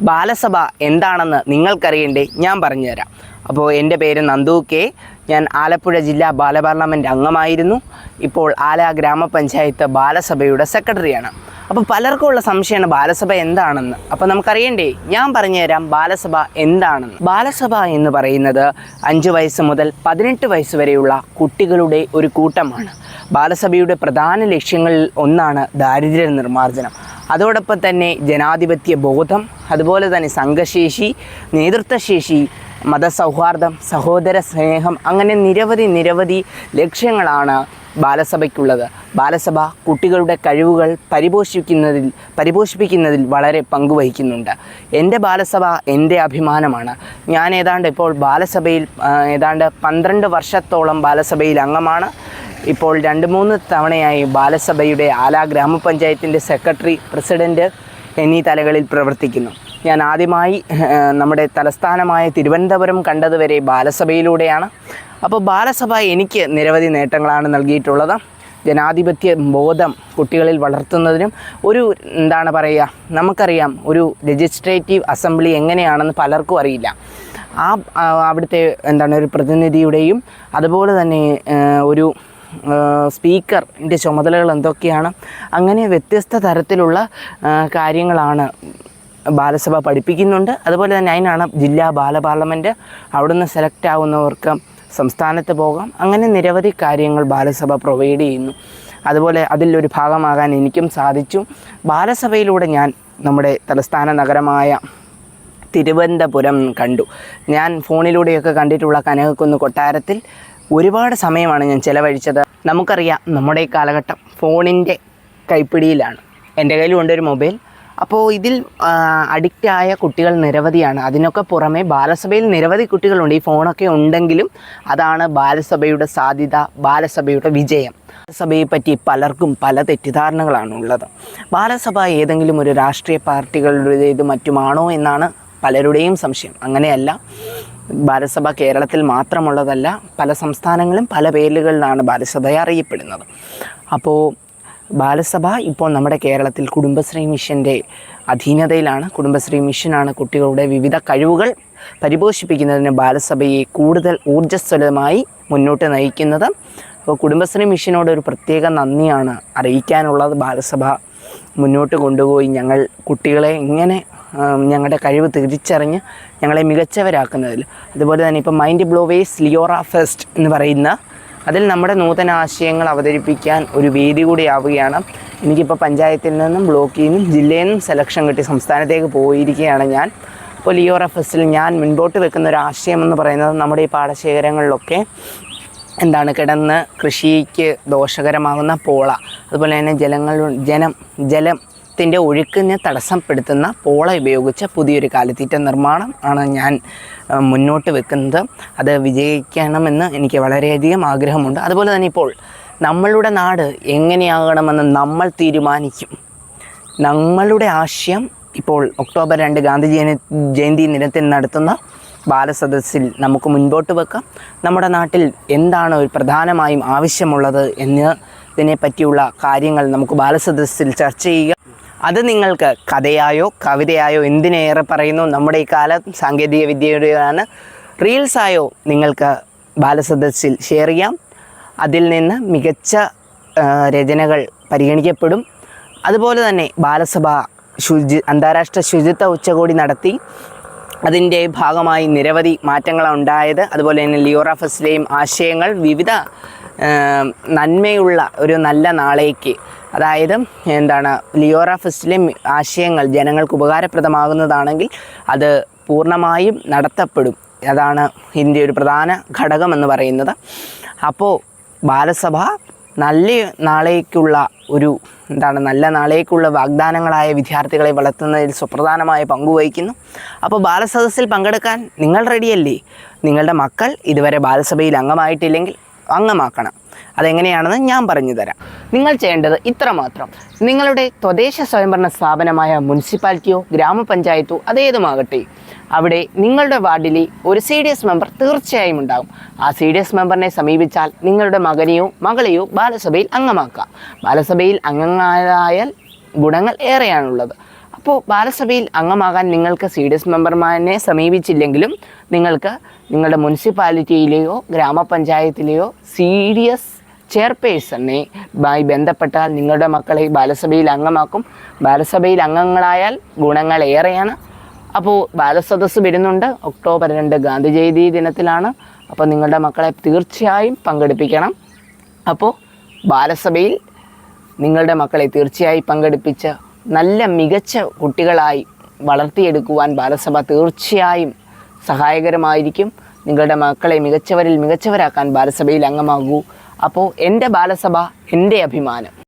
ബാലസഭ എന്താണെന്ന് നിങ്ങൾക്കറിയണ്ടേ? ഞാൻ പറഞ്ഞുതരാം. അപ്പോൾ എന്റെ പേര് നന്ദു കെ. ഞാൻ ആലപ്പുഴ ജില്ലാ ബാലപാർലമെന്റ് അംഗമായിരുന്നു. ഇപ്പോൾ ആല ഗ്രാമപഞ്ചായത്ത് ബാലസഭയുടെ സെക്രട്ടറിയാണ്. അപ്പോൾ പലർക്കും ഉള്ള സംശയമാണ് ബാലസഭ എന്താണെന്ന്. അപ്പോൾ നമുക്കറിയണ്ടേ? ഞാൻ പറഞ്ഞുതരാം ബാലസഭ എന്താണെന്ന്. ബാലസഭ എന്ന് പറയുന്നത് അഞ്ച് വയസ്സ് മുതൽ പതിനെട്ട് വയസ്സ് വരെയുള്ള കുട്ടികളുടെ ഒരു കൂട്ടമാണ്. ബാലസഭയുടെ പ്രധാന ലക്ഷ്യങ്ങളിൽ ഒന്നാണ് ദാരിദ്ര്യ നിർമ്മാർജനം. അതോടൊപ്പം തന്നെ ജനാധിപത്യ ബോധം അതുപോലെ തന്നെ സംഘശേഷി നേതൃത്വശേഷി മതസൗഹാർദ്ദം സഹോദര സ്നേഹം അങ്ങനെ നിരവധി നിരവധി ലക്ഷ്യങ്ങളാണ് ബാലസഭയ്ക്കുള്ളത്. ബാലസഭ കുട്ടികളുടെ കഴിവുകൾ പരിപോഷിപ്പിക്കുന്നതിൽ പരിപോഷിപ്പിക്കുന്നതിൽ വളരെ പങ്കുവഹിക്കുന്നുണ്ട്. എന്റെ ബാലസഭ എന്റെ അഭിമാനമാണ്. ഞാൻ ഏതാണ്ട് ഇപ്പോൾ ബാലസഭയിൽ ഏതാണ്ട് പന്ത്രണ്ട് വർഷത്തോളം ബാലസഭയിൽ അംഗമാണ്. ഇപ്പോൾ രണ്ട് മൂന്ന് തവണയായി ബാലസഭയുടെ ആല ഗ്രാമപഞ്ചായത്തിന്റെ സെക്രട്ടറി പ്രസിഡന്റ് എന്നീ തലകളിൽ പ്രവർത്തിക്കുന്നു. ഞാൻ ആദ്യമായി നമ്മുടെ തലസ്ഥാനമായ തിരുവനന്തപുരം കണ്ടതുവരെ ബാലസഭയിലൂടെയാണ്. അപ്പോൾ ബാലസഭ എനിക്ക് നിരവധി നേട്ടങ്ങളാണ് നൽകിയിട്ടുള്ളത്. ജനാധിപത്യ ബോധം കുട്ടികളിൽ വളർത്തുന്നതിനും ഒരു എന്താണ് പറയുക നമുക്കറിയാം ഒരു ലെജിസ്ലേറ്റീവ് അസംബ്ലി എങ്ങനെയാണെന്ന് പലർക്കും അറിയില്ല. ആ, അവിടുത്തെ എന്താണ് ഒരു പ്രതിനിധിയുടെയും അതുപോലെ തന്നെ ഒരു സ്പീക്കറിന്റെ ചുമതലകൾ എന്തൊക്കെയാണ്? അങ്ങനെ വ്യത്യസ്ത തരത്തിലുള്ള കാര്യങ്ങളാണ് ബാലസഭ പഠിപ്പിക്കുന്നുണ്ട്. അതുപോലെ തന്നെ അതിനാണ് ജില്ലാ ബാല പാർലമെന്റ് അവിടുന്ന് സെലക്ട് ആവുന്നവർക്ക് സംസ്ഥാനത്ത് പോകാം. അങ്ങനെ നിരവധി കാര്യങ്ങൾ ബാലസഭ പ്രൊവൈഡ് ചെയ്യുന്നു. അതുപോലെ അതിലൊരു ഭാഗമാകാൻ എനിക്കും സാധിച്ചു. ബാലസഭയിലൂടെ ഞാൻ നമ്മുടെ തലസ്ഥാന നഗരമായ തിരുവനന്തപുരം കണ്ടു. ഞാൻ ഫോണിലൂടെയൊക്കെ കണ്ടിട്ടുള്ള കനകക്കുന്ന് കൊട്ടാരത്തിൽ ഒരുപാട് സമയമാണ് ഞാൻ ചിലവഴിച്ചത്. നമുക്കറിയാം നമ്മുടെ ഈ കാലഘട്ടം ഫോണിന്റെ കൈപ്പിടിയിലാണ്. എന്റെ കയ്യിലുണ്ട് ഒരു മൊബൈൽ. അപ്പോൾ ഇതിൽ അഡിക്റ്റായ കുട്ടികൾ നിരവധിയാണ്. അതിനൊക്കെ പുറമെ ബാലസഭയിൽ നിരവധി കുട്ടികളുണ്ട്. ഈ ഫോണൊക്കെ ഉണ്ടെങ്കിലും അതാണ് ബാലസഭയുടെ സാധ്യത ബാലസഭയുടെ വിജയം. ബാലസഭയെ പറ്റി പലർക്കും പല തെറ്റിദ്ധാരണകളാണ് ഉള്ളത് ബാലസഭ ഏതെങ്കിലും ഒരു രാഷ്ട്രീയ പാർട്ടികളുടേത് മറ്റുമാണോ എന്നാണ് പലരുടെയും സംശയം. അങ്ങനെയല്ല. ബാലസഭ കേരളത്തിൽ മാത്രമുള്ളതല്ല പല സംസ്ഥാനങ്ങളും പല പേരുകളിലാണ് ബാലസഭയെ അറിയപ്പെടുന്നത്. അപ്പോൾ ബാലസഭ ഇപ്പോൾ നമ്മുടെ കേരളത്തിൽ കുടുംബശ്രീ മിഷന്റെ അധീനതയിലാണ്. കുടുംബശ്രീ മിഷനാണ് കുട്ടികളുടെ വിവിധ കഴിവുകൾ പരിപോഷിപ്പിക്കുന്നതിന് ബാലസഭയെ കൂടുതൽ ഊർജസ്വലമായി മുന്നോട്ട് നയിക്കുന്നത്. അപ്പോൾ കുടുംബശ്രീ മിഷനോട് ഒരു പ്രത്യേക നന്ദിയാണ് അറിയിക്കാനുള്ളത്. ബാലസഭ മുന്നോട്ട് കൊണ്ടുപോയി ഞങ്ങൾ കുട്ടികളെ ഇങ്ങനെ ആം, ഞങ്ങളുടെ കഴിവ് തിരിച്ചറിഞ്ഞ് ഞങ്ങളെ മികച്ചവരാക്കുന്നതിൽ. അതുപോലെ തന്നെ ഇപ്പോൾ മൈൻഡ് ബ്ലോവേസ് ലിയോറ ഫെസ്റ്റ് എന്ന് പറയുന്ന അതിൽ നമ്മുടെ നൂതന ആശയങ്ങൾ അവതരിപ്പിക്കാൻ ഒരു വേദി കൂടി ആവുകയാണ്. എനിക്കിപ്പോൾ പഞ്ചായത്തിൽ നിന്നും ബ്ലോക്കിൽ നിന്നും ജില്ലയിൽ നിന്നും സെലക്ഷൻ കിട്ടി. സംസ്ഥാനത്തേക്ക് പോയിരിക്കുകയാണ് ഞാൻ. അപ്പോൾ ലിയോറ ഫെസ്റ്റിൽ ഞാൻ മുൻപോട്ട് വെക്കുന്ന ഒരു ആശയം എന്ന് പറയുന്നത് നമ്മുടെ ഈ പാടശേഖരങ്ങളിലൊക്കെ എന്താണ് കിടന്ന് കൃഷിക്ക് ദോഷകരമാകുന്ന പോള. അതുപോലെ തന്നെ ജലങ്ങൾ ജനം ജലത്തിന്റെ ഒഴുക്കിനെ തടസ്സപ്പെടുത്തുന്ന പോള ഉപയോഗിച്ച് പുതിയൊരു കാലിത്തീറ്റ നിർമ്മാണം ആണ് ഞാൻ മുന്നോട്ട് വെക്കുന്നത്. അത് വിജയിക്കണമെന്ന് എനിക്ക് വളരെയധികം ആഗ്രഹമുണ്ട്. അതുപോലെ തന്നെ ഇപ്പോൾ നമ്മളുടെ നാട് എങ്ങനെയാകണമെന്ന് നമ്മൾ തീരുമാനിക്കും. നമ്മളുടെ ആശയം ഇപ്പോൾ ഒക്ടോബർ രണ്ട് ഗാന്ധി ജയന്തി ദിനത്തിൽ നടത്തുന്ന ബാലസദസ്സിൽ നമുക്ക് മുൻപോട്ട് വെക്കാം. നമ്മുടെ നാട്ടിൽ എന്താണ് ഒരു പ്രധാനമായും ആവശ്യമുള്ളത് എന്നതിനെ പറ്റിയുള്ള കാര്യങ്ങൾ നമുക്ക് ബാലസദസ്സിൽ ചർച്ച ചെയ്യുക. അത് നിങ്ങൾക്ക് കഥയായോ കവിതയായോ എന്തിനേറെ പറയുന്നു? നമ്മുടെ ഈ കാലം സാങ്കേതിക വിദ്യയുടെയാണ് റീൽസായോ നിങ്ങൾക്ക് ബാലസദസ്സിൽ ഷെയർ ചെയ്യാം. അതിൽ നിന്ന് മികച്ച രചനകൾ പരിഗണിക്കപ്പെടും. അതുപോലെ തന്നെ ബാലസഭ ശുചി അന്താരാഷ്ട്ര ശുചിത്വ ഉച്ചകോടി നടത്തി. അതിന്റെ ഭാഗമായി നിരവധി മാറ്റങ്ങളാണ് ഉണ്ടായത്. അതുപോലെ തന്നെ ലിയോറ ഫസ്ലെയും ആശയങ്ങൾ വിവിധ നന്മയുള്ള ഒരു നല്ല നാളേക്ക്. അതായത് എന്താണ് ലിയോറ ഫെസ്റ്റിലെ ആശയങ്ങൾ ജനങ്ങൾക്ക് ഉപകാരപ്രദമാകുന്നതാണെങ്കിൽ അത് പൂർണമായും നടത്തപ്പെടും. അതാണ് ഇന്ത്യ ഒരു പ്രധാന ഘടകമെന്ന് പറയുന്നത്. അപ്പോൾ ബാലസഭ നല്ല നാളേക്കുള്ള ഒരു എന്താണ് നല്ല നാളേക്കുള്ള വാഗ്ദാനങ്ങളായ വിദ്യാർത്ഥികളെ വളർത്തുന്നതിൽ സുപ്രധാനമായ പങ്കുവഹിക്കുന്നു അപ്പോൾ ബാലസദസ്സിൽ പങ്കെടുക്കാൻ നിങ്ങൾ റെഡിയല്ലേ നിങ്ങളുടെ മക്കൾ ഇതുവരെ ബാലസഭയിൽ അംഗമായിട്ടില്ലെങ്കിൽ അംഗമാക്കണം. അതെങ്ങനെയാണെന്ന് ഞാൻ പറഞ്ഞു തരാം. നിങ്ങൾ ചെയ്യേണ്ടത് ഇത്രമാത്രം. നിങ്ങളുടെ സ്വദേശ സ്വയംഭരണ സ്ഥാപനമായ മുനിസിപ്പാലിറ്റിയോ ഗ്രാമപഞ്ചായത്തോ അതേതുമാകട്ടെ അവിടെ നിങ്ങളുടെ വാർഡിലെ ഒരു സി ഡി എസ് മെമ്പർ തീർച്ചയായും ഉണ്ടാകും. ആ സി ഡി എസ് മെമ്പറിനെ സമീപിച്ചാൽ നിങ്ങളുടെ മകനെയോ മകളെയോ ബാലസഭയിൽ അംഗമാക്കാം. ബാലസഭയിൽ അംഗങ്ങളായാൽ ഗുണങ്ങൾ ഏറെയാണുള്ളത്. അപ്പോൾ ബാലസഭയിൽ അംഗമാകാൻ നിങ്ങൾക്ക് സി ഡി എസ് മെമ്പർമാരെ സമീപിച്ചില്ലെങ്കിലും നിങ്ങൾക്ക് നിങ്ങളുടെ മുനിസിപ്പാലിറ്റിയിലെയോ ഗ്രാമപഞ്ചായത്തിലെയോ സി ഡി എസ് ചെയർപേഴ്സണെ മായി ബന്ധപ്പെട്ടാൽ നിങ്ങളുടെ മക്കളെ ബാലസഭയിൽ അംഗമാക്കും. ബാലസഭയിൽ അംഗങ്ങളായാൽ ഗുണങ്ങൾ ഏറെയാണ്. അപ്പോൾ ബാലസദസ് വരുന്നുണ്ട്. ഒക്ടോബർ രണ്ട് ഗാന്ധി ജയന്തി ദിനത്തിലാണ്. അപ്പോൾ നിങ്ങളുടെ മക്കളെ തീർച്ചയായും പങ്കെടുപ്പിക്കണം. അപ്പോൾ ബാലസഭയിൽ നിങ്ങളുടെ മക്കളെ തീർച്ചയായും പങ്കെടുപ്പിച്ച് നല്ല മികച്ച കുട്ടികളായി വളർത്തിയെടുക്കുവാൻ ബാലസഭ തീർച്ചയായും സഹായകരമായിരിക്കും. നിങ്ങളുടെ മക്കളെ മികച്ചവരിൽ മികച്ചവരാക്കാൻ ബാലസഭയിൽ അംഗമാകൂ. അപ്പോൾ എന്റെ ബാലസഭ എന്റെ അഭിമാനം.